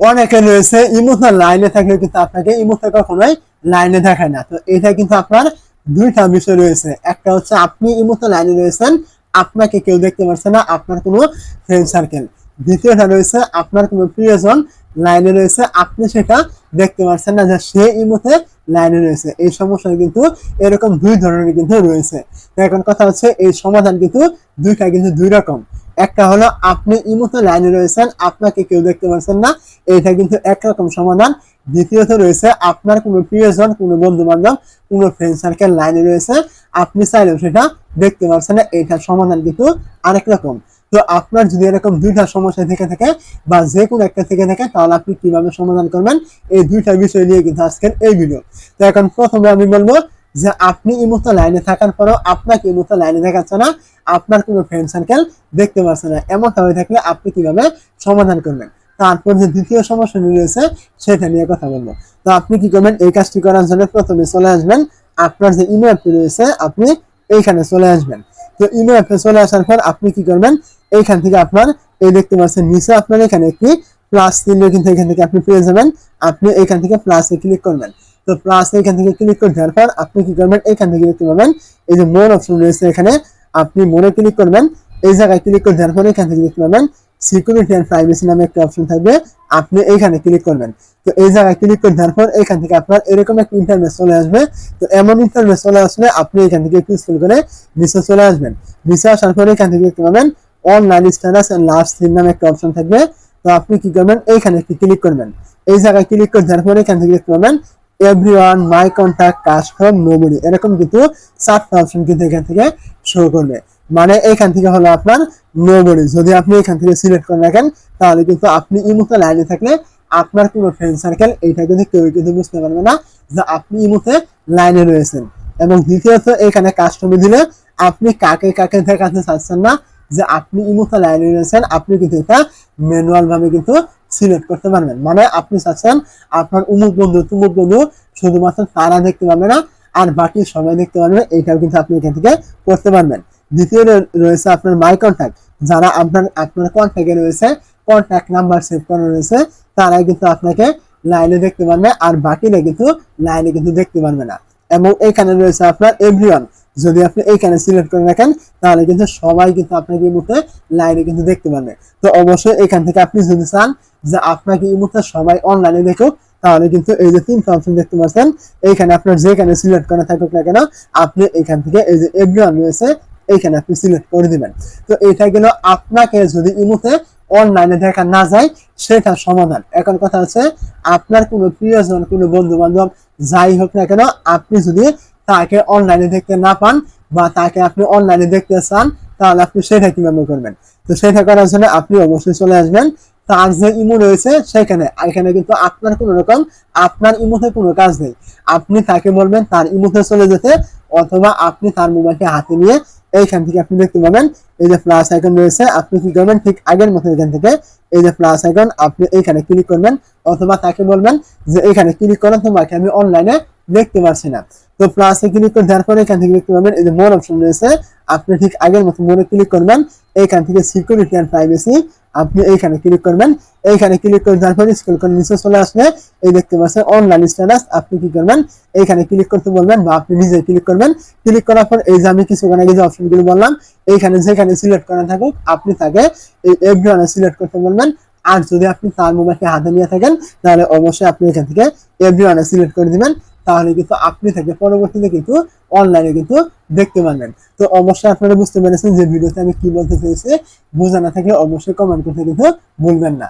অনেকে রয়েছে ইমোতে লাইনে থাকলে কিন্তু আপনাকে ইমোতে কখনোই লাইনে দেখায় না। তো এটা কিন্তু আপনার দুইটা বিষয় রয়েছে। একটা হচ্ছে আপনি ইমোতে লাইনে রয়েছেন, আপনাকে কেউ দেখতে পারছে না, আপনার কোনো ফ্রেন্ড সার্কেল দ্বিতীয়টা রয়েছে, আপনার কোনো প্রিয়জন লাইনে রয়েছে, আপনি সেটা দেখতে পারছেন না যে সে ইমোতে লাইনে রয়েছে। এই সমস্যা কিন্তু এরকম দুই ধরনের কিন্তু রয়েছে। এখন কথা হচ্ছে, এই সমাধান কিন্তু দুইটা কিন্তু দুই রকম। একটা হলো আপনি ইমোতে লাইনে রয়েছেন, আপনাকে কেউ দেখতে পারছেন না এটা কিন্তু একরকম সমাধান। দ্বিতীয়ত রয়েছে, আপনার কোনো প্রিয়জন, কোনো বন্ধু বান্ধব কোনো ফ্রেন্ড সার্কেল লাইনে রয়েছে, আপনি চাইলেও সেটা দেখতে পারছেন না এটার সমাধান কিন্তু আরেক রকম। তো আপনার যদি এরকম দুইটা সমস্যা থেকে থাকে বা যে কোনো একটা থেকে থাকে, তাহলে আপনি কীভাবে সমাধান করবেন? এই দুইটা বিষয় নিয়ে কিন্তু আজকের এই ভিডিও তো এখন প্রথমে আমি বলব যে আপনি এই মতো লাইনে থাকার পরেও আপনাকে এই মতো লাইনে দেখাচ্ছে না, আপনার কোনো ফ্রেন্ড সার্কেল দেখতে পাচ্ছে না। এমনটা হয়ে থাকলে আপনি কীভাবে সমাধান করবেন? তারপর যে দ্বিতীয় সমস্যা রয়েছে, সেটা নিয়ে কথা বলব। তো আপনি কি করবেন? এই কাজটি করার জন্য প্রথমে চলে আসবেন। আপনার যে ইমেলটি রয়েছে, আপনি এইখানে চলে আসবেন। তো ইমেল অ্যাপে চলে আসার পর আপনি কি করবেন? এইখান থেকে আপনার, এই দেখতে পাচ্ছেন, নিচে আপনার এখানে একটি প্লাস চিহ্ন কিন্তু এখান থেকে আপনি পেয়ে যাবেন। আপনি এখান থেকে প্লাসে ক্লিক করবেন। তো প্লাস এখান থেকে ক্লিক করে দেওয়ার পর আপনি কি করবেন? এখান থেকে দেখতে পাবেন, এই যে মোর অপশন রয়েছে এখানে, আপনি মোরে ক্লিক করবেন, এই জায়গায় ক্লিক করে দেওয়ার পর এখান থেকে দেখতে পাবেন সিকিউরিটি অ্যান্ড প্রাইভেসি নামে একটা অপশন থাকবে, আপনি এইখানে ক্লিক করবেন। তো এই জায়গায় ক্লিক করে দেওয়ার পর এখান থেকে আপনার এরকম একটা ইন্টারনেট চলে আসবে। তো এমন ইন্টারনেট চলে আসলে আপনি এখান থেকে একটু স্কুল করে নিচে চলে আসবেন। নিচে আসার পরে এখান থেকে দেখতে পাবেন online status and last seen নামে একটা অপশন থাকবে। তো আপনি কি করবেন? এইখানে একটি ক্লিক করবেন। এই জায়গায় ক্লিক করে দেওয়ার পরে এখান থেকে দেখতে পাবেন এভরিওয়ান মাই কন্ট্যাক্ট কাজ ফ্রম নোবডি এরকম কিন্তু চারটা অপশন কিন্তু এখান থেকে শো করবে। মানে এখান থেকে হলো আপনার নোবডি যদি আপনি এখান থেকে সিলেক্ট করে রাখেন, তাহলে কিন্তু আপনি ইমুতে লাইনে থাকলে আপনার কোনো ফ্রেন্ড সার্কেল এইটা কিন্তু কেউ কিন্তু বুঝতে পারবে না যে আপনি ইমুতে লাইনে রয়েছেন। এবং দ্বিতীয়ত, এখানে কাস্টমে দিলে আপনি কাকে কাকে দেখাতে চাচ্ছেন না যে আপনি ইমুতে লাইনে রয়েছেন, আপনি কিন্তু এটা ম্যানুয়াল ভাবে কিন্তু সিলেক্ট করতে পারবেন। মানে আপনি চাচ্ছেন আপনার উমুক বন্ধু, তুমুক বন্ধু শুধুমাত্র তারা দেখতে পারবে না, আর বাকি সবাই দেখতে পারবে এইটাও কিন্তু আপনি এখান থেকে করতে পারবেন। দ্বিতীয় রয়েছে আপনার মাই কন্ট্যাক্ট যারা আপনার আপনার কন্ট্যাক্টে রয়েছে কন্ট্যাক্ট নাম্বার সেভ করা রয়েছে, তারাই কিন্তু আপনাকে লাইনে দেখতে পারবে, আর বাকিরা কিন্তু লাইনে কিন্তু দেখতে পারবে না। এবং এখানে রয়েছে আপনার এভরিওয়ান যদি আপনি এইখানে সিলেক্ট করে রাখেন, তাহলে কিন্তু সবাই কিন্তু আপনাকে এই মুহূর্তে লাইনে কিন্তু দেখতে পারবে। তো অবশ্যই এখান থেকে আপনি যদি চান যে আপনাকে এই মুহূর্তে সবাই অনলাইনে দেখুক, তাহলে কিন্তু এই যে তিনটা অপশন দেখতে পাচ্ছেন, এইখানে আপনার যেখানে সিলেক্ট করা থাকুক না কেন, আপনি এখান থেকে এই যে এভরিওয়ান রয়েছে, এইখানে আপনি সিলেক্ট করে দিবেন। তো এটা গেল আপনাকে যদি ইমুতে অনলাইনে দেখা না যায়, সেটা সমাধান। এখন কথা হচ্ছে, আপনার কোনো প্রিয়জন, কোনো বন্ধু বান্ধব যাই হোক না কেন, আপনি যদি তাকে অনলাইনে দেখতে না পান বা তাকে আপনি অনলাইনে দেখতে চান, তাহলে আপনি সেটা কীভাবে করবেন? তো সেটা করার জন্য আপনি অবশ্যই চলে আসবেন। তার যে ইমো রয়েছে সেখানে এখানে কিন্তু আপনার কোনো রকম, আপনার ইমোতে কোনো কাজ নেই। আপনি তাকে বলবেন তার ইমোতে চলে যেতে, অথবা আপনি তার মোবাইলকে হাতে নিয়ে এইখান থেকে আপনি দেখতে পাবেন, এই যে প্লাস আইকন রয়েছে, আপনি কি করবেন, ঠিক আগের মতো এখান থেকে এই যে প্লাস আইকন আপনি এইখানে ক্লিক করবেন, অথবা তাকে বলবেন যে এখানে ক্লিক করেন তোমাকে আমি অনলাইনে দেখতে পারছি না। তো প্লাসে ক্লিক করে দেওয়ার পরে এখান থেকে দেখতে পাবেন, এই যে মোর অপশন রয়েছে। আপনি ঠিক আগের মতো মোরে ক্লিক করবেন, এইখান থেকে সিকিউরিটি অ্যান্ড প্রাইভেসি আপনি এইখানে ক্লিক করবেন। এইখানে ক্লিক করে দেওয়ার পরে স্ক্রল করে নিচে চলে আসলে, এই দেখতে পাচ্ছেন অনলাইন স্ট্যাটাস আপনি কি করবেন? এইখানে ক্লিক করতে বলবেন বা আপনি নিজে ক্লিক করবেন। ক্লিক করার পর এই যে আমি কিছুক্ষণ আগে যে অপশনগুলো বললাম, এইখানে যেখানে সিলেক্ট করা থাকুক, আপনি তাকে এই এভরিওয়ানে সিলেক্ট করতে বলবেন। আর যদি আপনি তার মোবাইলকে হাতে নিয়ে থাকেন, তাহলে অবশ্যই আপনি এখান থেকে এভরিওয়ানে সিলেক্ট করে দিবেন। তাহলে কিন্তু আপনি থেকে পরবর্তীতে কিন্তু অনলাইনে কিন্তু দেখতে পারবেন। তো অবশ্যই আপনারা বুঝতে পেরেছেন যে ভিডিওতে আমি কি বলতে চাইছি। বোঝা না থাকলে অবশ্যই কমেন্ট করতে কিন্তু ভুলবেন না।